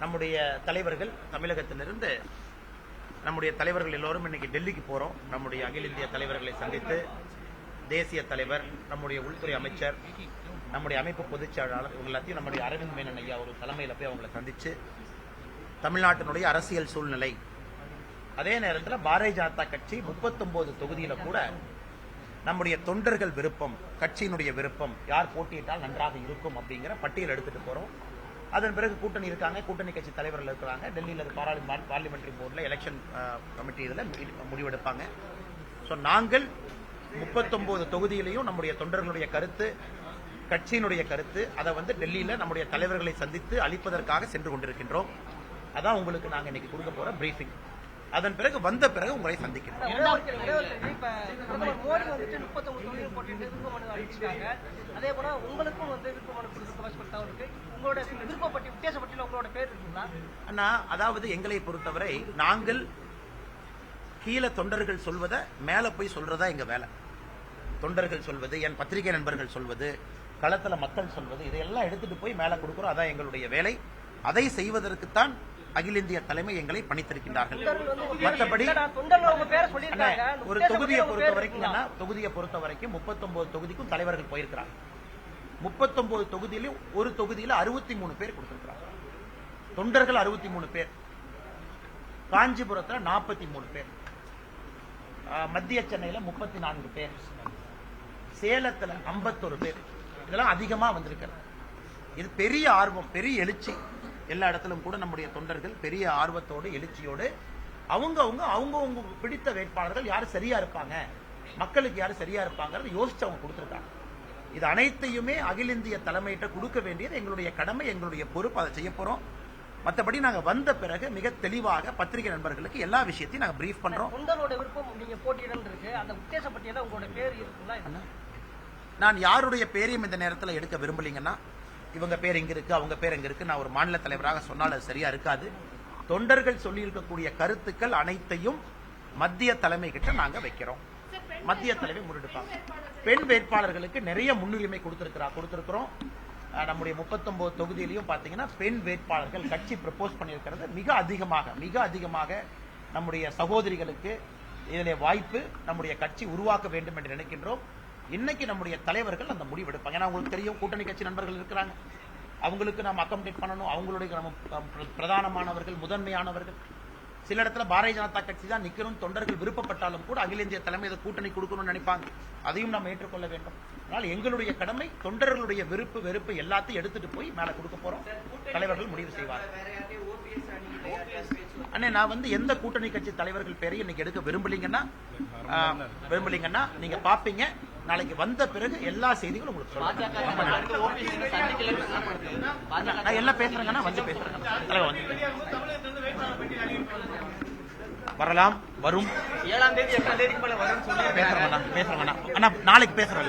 நம்முடைய தலைவர்கள் தமிழகத்திலிருந்து நம்முடைய தலைவர்கள் எல்லோரும் இன்னைக்கு டெல்லிக்கு போறோம். நம்முடைய அகில இந்திய தலைவர்களை சந்தித்து தேசிய தலைவர் நம்முடைய உள்துறை அமைச்சர் நம்முடைய அமைப்பு பொதுச் செயலாளர் இவங்க எல்லாத்தையும் நம்முடைய அரவிந்த் மேனன் ஐயா ஒரு தலைமையில் போய் அவங்களை சந்திச்சு தமிழ்நாட்டினுடைய அரசியல் சூழ்நிலை. அதே நேரத்தில் பாரதிய ஜனதா கட்சி முப்பத்தொம்போது தொகுதியில் கூட நம்முடைய தொண்டர்கள் விருப்பம் கட்சியினுடைய விருப்பம் யார் போட்டியிட்டால் நன்றாக இருக்கும் அப்படிங்கிற பட்டியல் எடுத்துட்டு போறோம். அதன் பிறகு கூட்டணி இருக்காங்க. கூட்டணி கட்சி தலைவர்கள் இருக்கிறாங்க. டெல்லியில் பாராளுமன்ற பார்லிமெண்டரி போர்டில் எலெக்ஷன் கமிட்டி இதில் முடிவெடுப்பாங்க. ஸோ நாங்கள் 39 தொகுதியிலையும் நம்முடைய தொண்டர்களுடைய கருத்து கட்சியினுடைய கருத்து அதை வந்து டெல்லியில் நம்முடைய தலைவர்களை சந்தித்து அளிப்பதற்காக சென்று கொண்டிருக்கின்றோம். அதான் உங்களுக்கு நாங்கள் இன்னைக்கு கொடுக்க போற பிரீஃபிங் அதன் பிறகு வந்த பிறகு உங்களை சந்திக்கிறோம் அதே போல உங்களுக்கும் வந்து விருப்ப மனு உங்களோட விருப்பப்பட்டி வித்தியாச பட்டியல உங்களோட பேர் இருக்குங்களா? அண்ணா அதாவது எங்களை பொறுத்தவரை நாங்கள் கீழே தொண்டர்கள் சொல்வதை மேல போய் சொல்றதா எங்க வேலை. தொண்டர்கள் சொல்வது என் பத்திரிகை நண்பர்கள் சொல்வது களத்துல மக்கள் சொல்வது இதையெல்லாம் எடுத்துட்டு போய் மேல கொடுக்கிறோம். அதான் எங்களுடைய வேலை. அதை செய்வதற்குத்தான் அகில இந்திய தலைமை எங்களை பணித்திருக்கின்றார்கள். மற்றபடி ஒரு தொகுதியை பொறுத்த வரைக்கும் தொகுதியை பொறுத்த வரைக்கும் 39 தொகுதிக்கும் தலைவர்கள் போயிருக்கிறாங்க. 39 தொகுதியிலும் ஒரு தொகுதியில 63 பேர் கொடுத்திருக்கிறாங்க. தொண்டர்கள் 63 பேர். காஞ்சிபுரத்துல 43 பேர். மத்திய சென்னையில் முப்பத்தி நான்கு பேர். சேலத்தில் ஐம்பத்தொரு பேர். இதெல்லாம் அதிகமாக வந்திருக்கிறது. இது பெரிய ஆர்வம் பெரிய எழுச்சி. எல்லா இடத்திலும் கூட நம்முடைய தொண்டர்கள் பெரிய ஆர்வத்தோடு எழுச்சியோடு அவங்க அவங்க அவங்க பிடித்த வேட்பாளர்கள் யார் சரியா இருப்பாங்க? மக்களுக்கு யார் சரியா இருப்பாங்கிறது யோசிச்சு அவங்க கொடுத்துருக்காங்க. இது அனைத்தையுமே அகில இந்திய தலைமையிட்ட கொடுக்க வேண்டியது எங்களுடைய கடமை எங்களுடைய பொறுப்பு. அதை செய்ய போறோம். மற்றபடி நாங்க வந்த பிறகு மிக தெளிவாக பத்திரிகை நண்பர்களுக்கு எல்லா விஷயத்தையும் நாங்க பிரீஃப் பண்றோம். தொண்டரோட விருப்பம் நீங்க போட்டியிடன்னு இருக்கு அந்த உத்தேச பட்டியல உங்களோட பேர் இருக்குங்களா? நான் யாருடைய பேரையும் இந்த நேரத்தில் எடுக்க விரும்பலீங்கன்னா இவங்க பேர் இங்க இருக்கு அவங்க பேர் இங்க இருக்கு. நான் ஒரு மாநில தலைவராக சொன்னால் அது சரியா இருக்காது. தொண்டர்கள் சொல்லி இருக்கக்கூடிய கருத்துக்கள் அனைத்தையும் மத்திய தலைமை கிட்ட நாங்க வைக்கிறோம். மத்திய தலைமை முன்னெடுப்பாங்க. பெண் வேட்பாளர்களுக்கு நிறைய முன்னுரிமை கொடுத்திருக்கிறா கொடுத்திருக்கிறோம். நம்முடைய 39 தொகுதியிலையும் பார்த்தீங்கன்னா பெண் வேட்பாளர்கள் கட்சி ப்ரப்போஸ் பண்ணியிருக்கிறது மிக அதிகமாக மிக அதிகமாக நம்முடைய சகோதரிகளுக்கு இதிலே வாய்ப்பு நம்முடைய கட்சி உருவாக்க வேண்டும் என்று நினைக்கின்றோம். இன்னைக்கு நம்முடைய தலைவர்கள் அந்த முடிவு எடுப்பாங்க. ஏன்னா உங்களுக்கு தெரியும் கூட்டணி கட்சி நண்பர்கள் இருக்கிறாங்க. அவங்களுக்கு நாம் அக்கமடேட் பண்ணணும். அவங்களுடைய நம்ம பிரதானமானவர்கள் முதன்மையானவர்கள். சில இடத்துல பாரதிய ஜனதா கட்சி தான் நிக்கணும் தொண்டர்கள் விருப்பப்பட்டாலும் கூட அகில இந்திய தலைமை இதை கூட்டணி கொடுக்கணும்னு நினைப்பாங்க. அதையும் நாம் ஏற்றுக்கொள்ள வேண்டும். அதனால் எங்களுடைய கடமை தொண்டர்களுடைய விருப்பு வெறுப்பு எல்லாத்தையும் எடுத்துட்டு போய் மேல கொடுக்க போறோம். தலைவர்கள் முடிவு செய்வார்கள் அண்ணே நான் வந்து எந்த கூட்டணி கட்சி தலைவர்கள் பேரையும் இன்னைக்கு எடுக்க விரும்பலீங்கன்னா ஆஹ், விரும்பலீங்கன்னா நீங்க பாப்பீங்க. நாளைக்கு வந்த பிறகு எல்லா செய்திகளும் உங்களுக்கு நன்றி. நான் எல்லாம் பேசுறேங்கன்னா வந்து பேசுறேன் தலைவர் வந்து வரலாம் வரும். ஏழாம் தேதி எட்டாம் தேதிக்கு மேல வரும்னு சொல்லி பேசுறேன் அண்ணா பேசுறேன் அண்ணா அண்ணா நாளைக்கு பேசுறேன்.